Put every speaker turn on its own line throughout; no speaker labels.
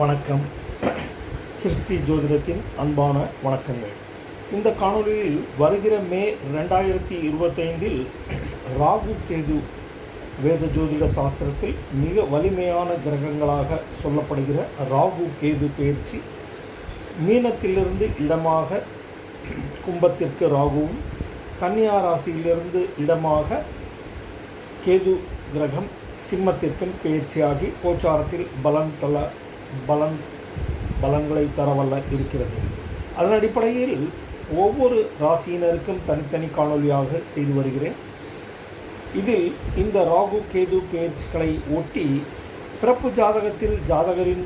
வணக்கம். சிருஷ்டி ஜோதிடத்தின் அன்பான வணக்கங்கள். இந்த காணொலியில் வருகிற மே ரெண்டாயிரத்தி இருபத்தைந்தில் ராகு கேது வேத ஜோதிட சாஸ்திரத்தில் மிக வலிமையான கிரகங்களாக சொல்லப்படுகிற ராகு கேது பயிற்சி மீனத்திலிருந்து இடமாக கும்பத்திற்கு ராகுவும் கன்னியா ராசியிலிருந்து இடமாக கேது கிரகம் சிம்மத்திற்கும் பயிற்சியாகி கோச்சாரத்தில் பலன் தல பலன் பலன்களை தரவல்ல இருக்கிறது. அதன் அடிப்படையில் ஒவ்வொரு ராசியினருக்கும் தனித்தனி காணொலியாக செய்து வருகிறேன். இதில் இந்த ராகு கேது பயிற்சிகளை ஒட்டி பிறப்பு ஜாதகத்தில் ஜாதகரின்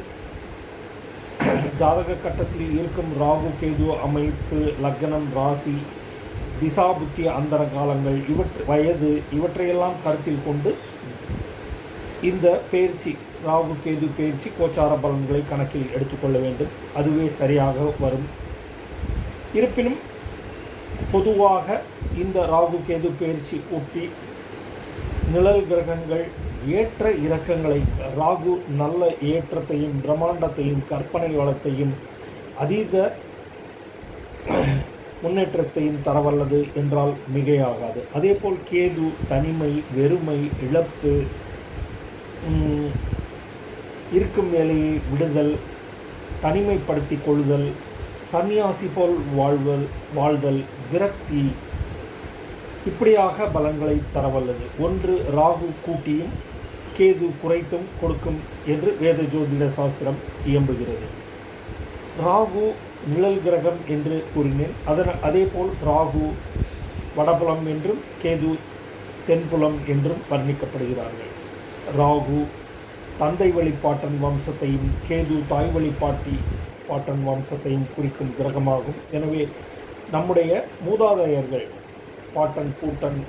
ஜாதக கட்டத்தில் இருக்கும் ராகு கேது அமைப்பு லக்னம் ராசி திசா புத்தி அந்தர காலங்கள் இவற்றை வயது இவற்றையெல்லாம் கருத்தில் கொண்டு இந்த பயிற்சி ராகு கேது பயிற்சி கோச்சார பலன்களை கணக்கில் எடுத்துக்கொள்ள வேண்டும். அதுவே சரியாக வரும். இருப்பினும் பொதுவாக இந்த ராகு கேது பயிற்சி ஒட்டி நிழல் கிரகங்கள் ஏற்ற இறக்கங்களை ராகு நல்ல ஏற்றத்தையும் பிரம்மாண்டத்தையும் கற்பனை வளத்தையும் அதீத முன்னேற்றத்தையும் தரவல்லது என்றால் மிகையாகாது. அதேபோல் கேது தனிமை வெறுமை இழப்பு இருக்கும் வேலையை விடுதல் தனிமைப்படுத்தி கொள்ளுதல் சந்நியாசி போல் வாழ்வல் வாழ்தல் விரக்தி. இப்படியாக பலன்களை தரவல்லது. ஒன்று ராகு கூட்டியும் கேது குறைத்தும் கொடுக்கும் என்று வேத ஜோதிட சாஸ்திரம் இயம்புகிறது. ராகு நிழல் கிரகம் என்று கூறினேன். அதன் அதேபோல் ராகு வடபுலம் என்றும் கேது தென்புலம் என்றும் வர்ணிக்கப்படுகிறார்கள். ராகு தந்தை வழிபாட்டன் வம்சத்தையும் கேது தாய் வழிபாட்டி பாட்டன் வம்சத்தையும் குறிக்கும் கிரகமாகும். எனவே நம்முடைய மூதாதையர்கள் பாட்டன் பூட்டன்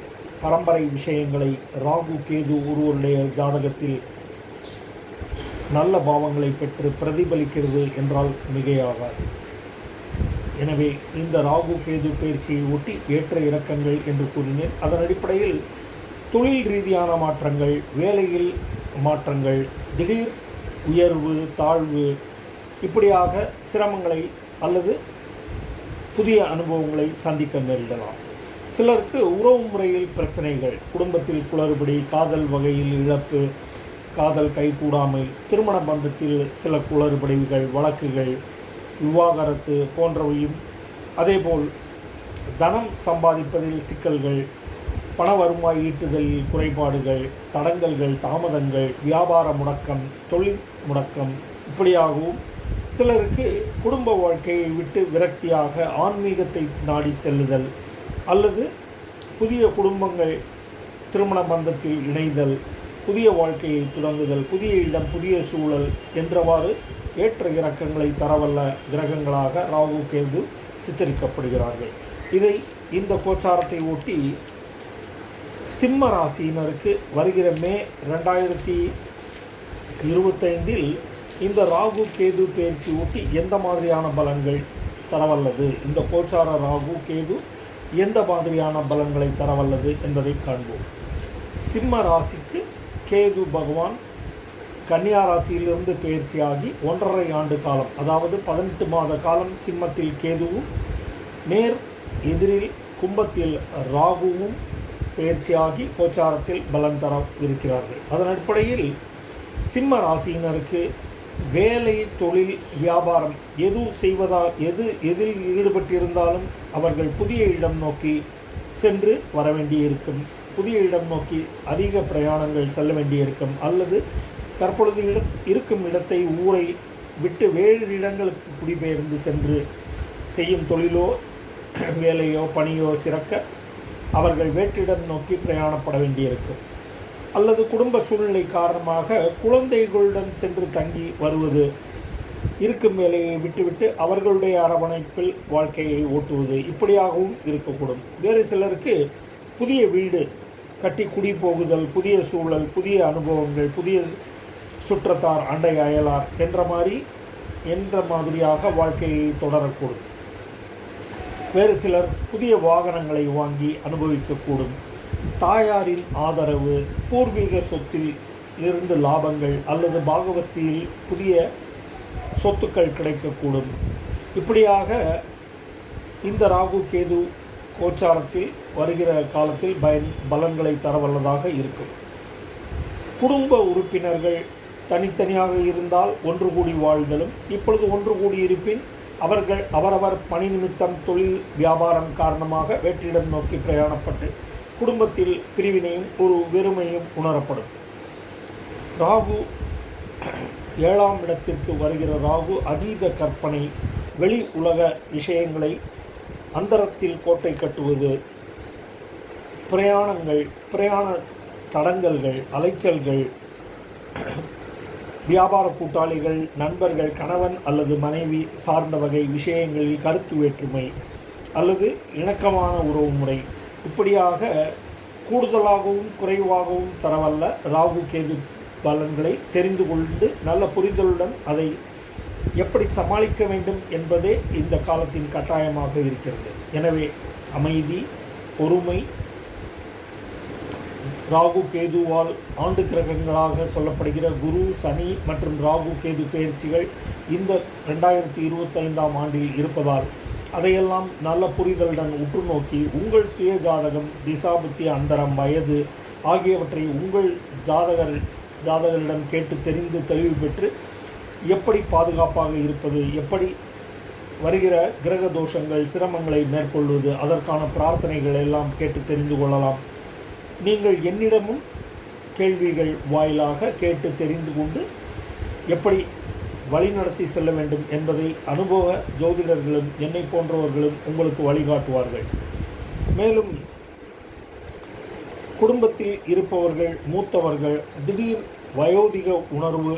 பரம்பரை விஷயங்களை ராகு கேது ஒருவருடைய ஜாதகத்தில் நல்ல பாவங்களை பெற்று பிரதிபலிக்கிறது என்றால் மிகையாகாது. எனவே இந்த ராகு கேது பயிற்சியை ஒட்டி ஏற்ற இறக்கங்கள் என்று கூறினேன். அதன் அடிப்படையில் தொழில் ரீதியான மாற்றங்கள் வேலையில் மாற்றங்கள் திடீர் உயர்வு தாழ்வு இப்படியாக சிரமங்களை அல்லது புதிய அனுபவங்களை சந்திக்க நேரிடலாம். சிலருக்கு உறவு முறையில் பிரச்சனைகள் குடும்பத்தில் குளறுபடி காதல் வகையில் இழப்பு காதல் கைகூடாமை திருமண பந்தத்தில் சில குளறுபடிகள் வழக்குகள் விவாகரத்து போன்றவையும் அதேபோல் தனம் சம்பாதிப்பதில் சிக்கல்கள் பண வருவாய் ஈட்டுதல் குறைபாடுகள் தடங்கல்கள் தாமதங்கள் வியாபார முடக்கம் தொழில் முடக்கம் இப்படியாகவும் சிலருக்கு குடும்ப வாழ்க்கையை விட்டு விரக்தியாக ஆன்மீகத்தை நாடி செல்லுதல் அல்லது புதிய குடும்பங்கள் திருமண பந்தத்தில் இணைதல் புதிய வாழ்க்கையை தொடங்குதல் புதிய இடம் புதிய சூழல் என்றவாறு ஏற்ற இறக்கங்களை தரவல்ல கிரகங்களாக ராகு கேது சித்தரிக்கப்படுகிறார்கள். இதை இந்த கோச்சாரத்தை ஒட்டி சிம்ம ராசியினருக்கு வருகிற மே ரெண்டாயிரத்தி இருபத்தைந்தில் இந்த ராகு கேது பயிற்சி ஊட்டி எந்த மாதிரியான பலன்கள் தரவல்லது? இந்த கோச்சார ராகு கேது எந்த மாதிரியான பலன்களை தரவல்லது என்பதை காண்போம். சிம்ம ராசிக்கு கேது பகவான் கன்னியா ராசியிலிருந்து பயிற்சியாகி ஒன்றரை ஆண்டு காலம் அதாவது பதினெட்டு மாத காலம் சிம்மத்தில் கேதுவும் நேர் எதிரில் கும்பத்தில் ராகுவும் பயிற்சியாகி கோச்சாரத்தில் பலன் தர இருக்கிறார்கள். அதன் அடிப்படையில் சிம்ம ராசியினருக்கு வேலை தொழில் வியாபாரம் எது செய்வதா எது எதில் ஈடுபட்டிருந்தாலும் அவர்கள் புதிய இடம் நோக்கி சென்று வர வேண்டியிருக்கும். புதிய இடம் நோக்கி அதிக பிரயாணங்கள் செல்ல வேண்டியிருக்கும். அல்லது தற்பொழுது இட இருக்கும் இடத்தை ஊரை விட்டு வேறு இடங்களுக்கு குடிபெயர்ந்து சென்று செய்யும் தொழிலோ வேலையோ பணியோ சிறக்க அவர்கள் வேற்றிடம் நோக்கி பிரயாணப்பட வேண்டியிருக்கும். அல்லது குடும்ப சூழ்நிலை காரணமாக குழந்தைகளுடன் சென்று தங்கி வருவது இருக்கும் வேலையை விட்டுவிட்டு அவர்களுடைய அரவணைப்பில் வாழ்க்கையை ஓட்டுவது இப்படியாகவும் இருக்கக்கூடும். வேறு சிலருக்கு புதிய வீடு கட்டி குடி போகுதல் புதிய சூழல் புதிய அனுபவங்கள் புதிய சுற்றத்தார் அண்டை அயலார் என்ற மாதிரி என்ற மாதிரியாக வாழ்க்கையை தொடரக்கூடும். வேறு சிலர் புதிய வாகனங்களை வாங்கி அனுபவிக்கக்கூடும். தாயாரின் ஆதரவு பூர்வீக சொத்தில் இருந்து லாபங்கள் அல்லது பாகவஸ்தியில் புதிய சொத்துக்கள் கிடைக்கக்கூடும். இப்படியாக இந்த ராகு கேது கோச்சாரத்தில் வருகிற காலத்தில் பயன் பலன்களை தரவல்லதாக இருக்கும். குடும்ப உறுப்பினர்கள் தனித்தனியாக இருந்தால் ஒன்று கூடி வாழ்தலும் இப்பொழுது ஒன்று கூடி இருப்பின் அவர்கள் அவரவர் பணி நிமித்தம் தொழில் வியாபாரம் காரணமாக வேற்றிடம் நோக்கி பிரயாணப்பட்டு குடும்பத்தில் பிரிவினையும் ஒரு வெறுமையும் உணரப்படும். ராகு ஏழாம் இடத்திற்கு வருகிற ராகு அதீத கற்பனை வெளி உலக விஷயங்களை அந்தரத்தில் கோட்டை கட்டுவது பிரயாணங்கள் பிரயாண தடங்கல்கள் அலைச்சல்கள் வியாபார கூட்டாளிகள் நண்பர்கள் கணவன் அல்லது மனைவி சார்ந்த வகை விஷயங்களில் கருத்து வேற்றுமை அல்லது இணக்கமான உறவுமுறை இப்படியாக கூடுதலாகவும் குறைவாகவும் தரவல்ல ராகு கேது பலன்களை தெரிந்து கொண்டு நல்ல புரிதலுடன் அதை எப்படி சமாளிக்க வேண்டும் என்பதே இந்த காலத்தின் கட்டாயமாக இருக்கிறது. எனவே அமைதி பொறுமை ராகு கேதுவால் ஆண்டு கிரகங்களாக சொல்லப்படுகிற குரு சனி மற்றும் ராகு கேது பயிற்சிகள் இந்த ரெண்டாயிரத்தி இருபத்தைந்தாம் ஆண்டில் இருப்பதால் அதையெல்லாம் நல்ல புரிதலுடன் உற்று நோக்கி உங்கள் சுய ஜாதகம் திசாபுத்தி அந்தரம் வயது ஆகியவற்றை உங்கள் ஜாதகர் ஜாதகரிடம் கேட்டு தெரிந்து தெளிவு பெற்று எப்படி பாதுகாப்பாக இருப்பது எப்படி வருகிற கிரக தோஷங்கள் சிரமங்களை மேற்கொள்வது அதற்கான பிரார்த்தனைகள் எல்லாம் கேட்டு தெரிந்து கொள்ளலாம். நீங்கள் என்னிடமும் கேள்விகள் வாயிலாக கேட்டு தெரிந்து கொண்டு எப்படி வழிநடத்தி செல்ல வேண்டும் என்பதை அனுபவ ஜோதிடர்களும் என்னை போன்றவர்களும் உங்களுக்கு வழிகாட்டுவார்கள். மேலும் குடும்பத்தில் இருப்பவர்கள் மூத்தவர்கள் திடீர் வயோதிக உணர்வு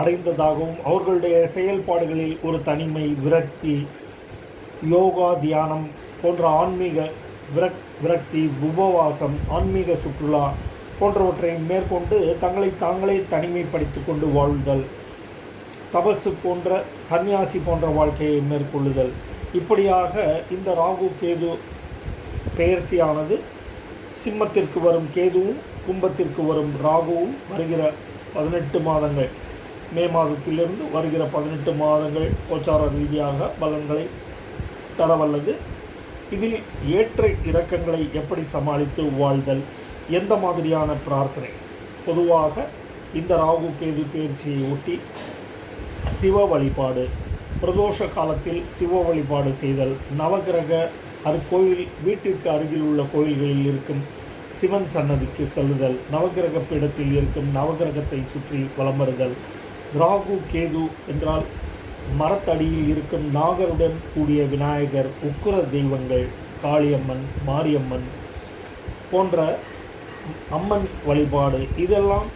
அடைந்ததாகவும் அவர்களுடைய செயல்பாடுகளில் ஒரு தனிமை விரக்தி யோகா தியானம் போன்ற ஆன்மீக விரக் விரக்தி உபவாசம் ஆன்மீக சுற்றுலா போன்றவற்றை மேற்கொண்டு தங்களை தாங்களே தனிமைப்படுத்தி கொண்டு வாழ்தல். தபசு போன்ற சந்நியாசி போன்ற வாழ்க்கையை மேற்கொள்ளுதல். இப்படியாக இந்த ராகு கேது பெயர்ச்சியானது சிம்மத்திற்கு வரும் கேதுவும் கும்பத்திற்கு வரும் ராகுவும் வருகிற பதினெட்டு மாதங்கள். மே மாதத்திலிருந்து வருகிற பதினெட்டு மாதங்கள் கோச்சார ரீதியாக பலன்களை தரவல்லது. இதில் ஏற்ற இறக்கங்களை எப்படி சமாளித்து வாழ்தல்? எந்த மாதிரியான பிரார்த்தனை? பொதுவாக இந்த ராகு கேது பயிற்சியை ஒட்டி சிவ வழிபாடு பிரதோஷ காலத்தில் சிவ வழிபாடு செய்தல் நவகிரக அருக்கோயில் கோயில் வீட்டிற்கு அருகில் உள்ள கோயில்களில் இருக்கும் சிவன் சன்னதிக்கு செல்லுதல் நவகிரக பீடத்தில் இருக்கும் நவகிரகத்தை சுற்றி வலம் வருதல். ராகு கேது என்றால் மரத்தடியில் இருக்கும் நாகருடன் கூடிய விநாயகர் உக்குர தெய்வங்கள் காளியம்மன் மாரியம்மன் போன்ற அம்மன் வழிபாடு. இதெல்லாம்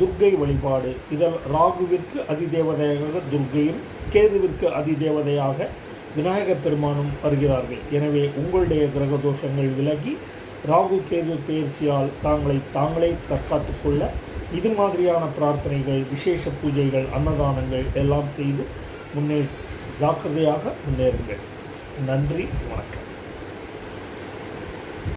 துர்க்கை வழிபாடு. இதில் ராகுவிற்கு அதிதேவதையாக துர்க்கையும் கேதுவிற்கு அதிதேவதையாக விநாயகர் பெருமானும் வருகிறார்கள். எனவே உங்களுடைய கிரக தோஷங்கள் விலகி ராகு கேது பயிற்சியால் தாங்களை தாங்களே தற்காத்து கொள்ள இது மாதிரியான பிரார்த்தனைகள் விசேஷ பூஜைகள் அன்னதானங்கள் எல்லாம் செய்து முன்னே ஜாக்கிரதையாக முன்னேறுங்கள். நன்றி வணக்கம்.